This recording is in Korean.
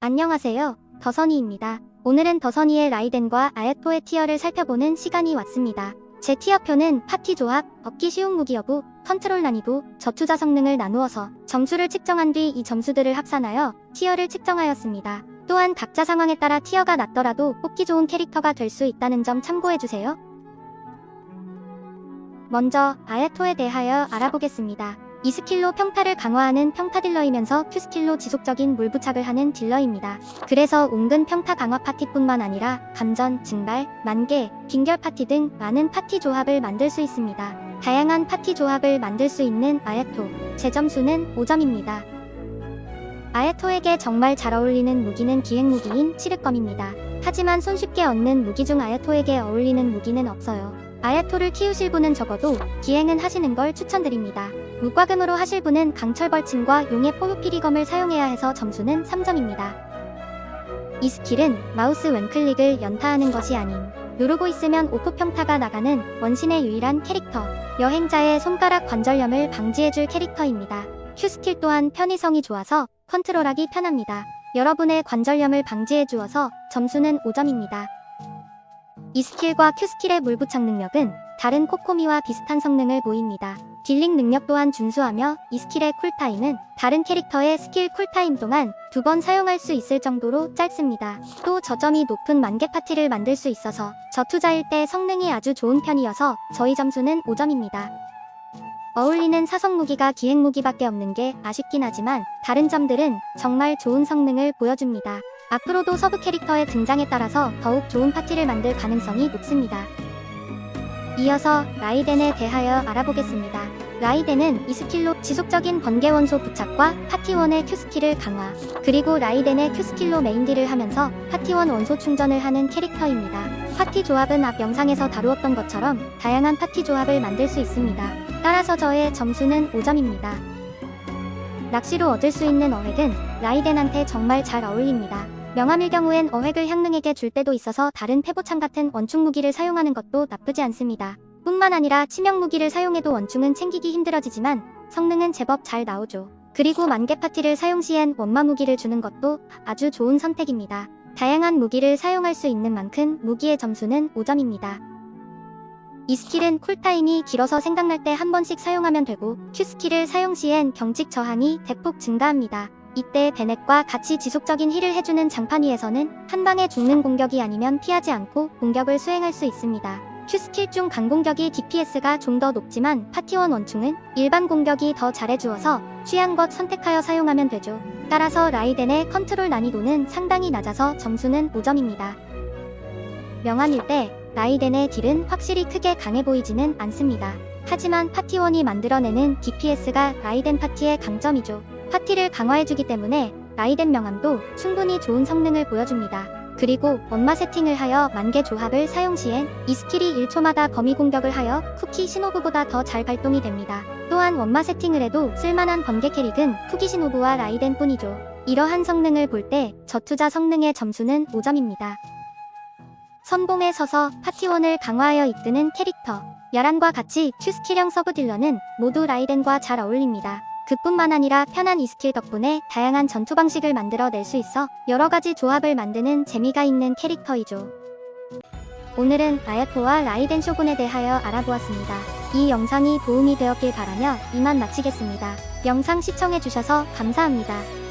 안녕하세요. 더선이입니다. 오늘은 더선이의 라이덴과 아야토의 티어를 살펴보는 시간이 왔습니다. 제 티어표는 파티 조합, 얻기 쉬운 무기 여부, 컨트롤 난이도, 저투자 성능을 나누어서 점수를 측정한 뒤 이 점수들을 합산하여 티어를 측정하였습니다. 또한 각자 상황에 따라 티어가 낮더라도 뽑기 좋은 캐릭터가 될 수 있다는 점 참고해주세요. 먼저 아야토에 대하여 알아보겠습니다. 이 스킬로 평타를 강화하는 평타 딜러이면서 Q 스킬로 지속적인 물부착을 하는 딜러입니다. 그래서 은근 평타 강화 파티뿐만 아니라 감전, 증발, 만개, 빙결 파티 등 많은 파티 조합을 만들 수 있습니다. 다양한 파티 조합을 만들 수 있는 아야토. 제 점수는 5점입니다. 아야토에게 정말 잘 어울리는 무기는 기획 무기인 치르검입니다. 하지만 손쉽게 얻는 무기 중 아야토에게 어울리는 무기는 없어요. 아야토를 키우실 분은 적어도 기행은 하시는 걸 추천드립니다. 무과금으로 하실 분은 강철 벌침과 용의 포유피리검을 사용해야 해서 점수는 3점입니다. 이 스킬은 마우스 왼클릭을 연타하는 것이 아닌 누르고 있으면 오토 평타가 나가는 원신의 유일한 캐릭터 여행자의 손가락 관절염을 방지해줄 캐릭터입니다. Q 스킬 또한 편의성이 좋아서 컨트롤하기 편합니다. 여러분의 관절염을 방지해 주어서 점수는 5점입니다. 이 스킬과 Q 스킬의 물부착 능력은 다른 코코미와 비슷한 성능을 보입니다. 딜링 능력 또한 준수하며 이 스킬의 쿨타임은 다른 캐릭터의 스킬 쿨타임 동안 두 번 사용할 수 있을 정도로 짧습니다. 또 저점이 높은 만개 파티를 만들 수 있어서 저투자일 때 성능이 아주 좋은 편이어서 저희 점수는 5점입니다. 어울리는 사성 무기가 기획 무기밖에 없는 게 아쉽긴 하지만 다른 점들은 정말 좋은 성능을 보여줍니다. 앞으로도 서브 캐릭터의 등장에 따라서 더욱 좋은 파티를 만들 가능성이 높습니다. 이어서 라이덴에 대하여 알아보겠습니다. 라이덴은 이 스킬로 지속적인 번개 원소 부착과 파티원의 Q 스킬을 강화, 그리고 라이덴의 Q 스킬로 메인딜을 하면서 파티원 원소 충전을 하는 캐릭터입니다. 파티 조합은 앞 영상에서 다루었던 것처럼 다양한 파티 조합을 만들 수 있습니다. 따라서 저의 점수는 5점입니다. 낚시로 얻을 수 있는 어획은 라이덴한테 정말 잘 어울립니다. 명함일 경우엔 어획을 향릉에게 줄 때도 있어서 다른 페보창 같은 원충 무기를 사용하는 것도 나쁘지 않습니다. 뿐만 아니라 치명 무기를 사용해도 원충은 챙기기 힘들어지지만 성능은 제법 잘 나오죠. 그리고 만개 파티를 사용 시엔 원마 무기를 주는 것도 아주 좋은 선택입니다. 다양한 무기를 사용할 수 있는 만큼 무기의 점수는 5점입니다. 이 스킬은 쿨타임이 길어서 생각날 때 한 번씩 사용하면 되고 Q 스킬을 사용 시엔 경직 저항이 대폭 증가합니다. 이때 베넷과 같이 지속적인 힐을 해주는 장판 위에서는 한 방에 죽는 공격이 아니면 피하지 않고 공격을 수행할 수 있습니다. Q 스킬 중 강공격이 DPS가 좀 더 높지만 파티원 원충은 일반 공격이 더 잘해주어서 취향 것 선택하여 사용하면 되죠. 따라서 라이덴의 컨트롤 난이도는 상당히 낮아서 점수는 5점입니다. 명함일 때 라이덴의 딜은 확실히 크게 강해 보이지는 않습니다. 하지만 파티원이 만들어내는 DPS가 라이덴 파티의 강점이죠. 파티를 강화해주기 때문에 라이덴 명함도 충분히 좋은 성능을 보여줍니다. 그리고 원마 세팅을 하여 만개 조합을 사용 시엔 이 스킬이 1초마다 범위 공격을 하여 쿠키 시노부보다 더 잘 발동이 됩니다. 또한 원마 세팅을 해도 쓸만한 번개 캐릭은 쿠키 시노부와 라이덴 뿐이죠. 이러한 성능을 볼 때 저투자 성능의 점수는 5점입니다. 선봉에 서서 파티원을 강화하여 이끄는 캐릭터 야란과 같이 Q 스킬형 서브 딜러는 모두 라이덴과 잘 어울립니다. 그뿐만 아니라 편한 이 스킬 덕분에 다양한 전투 방식을 만들어 낼 수 있어 여러 가지 조합을 만드는 재미가 있는 캐릭터이죠. 오늘은 아야토와 라이덴 쇼군에 대하여 알아보았습니다. 이 영상이 도움이 되었길 바라며 이만 마치겠습니다. 영상 시청해주셔서 감사합니다.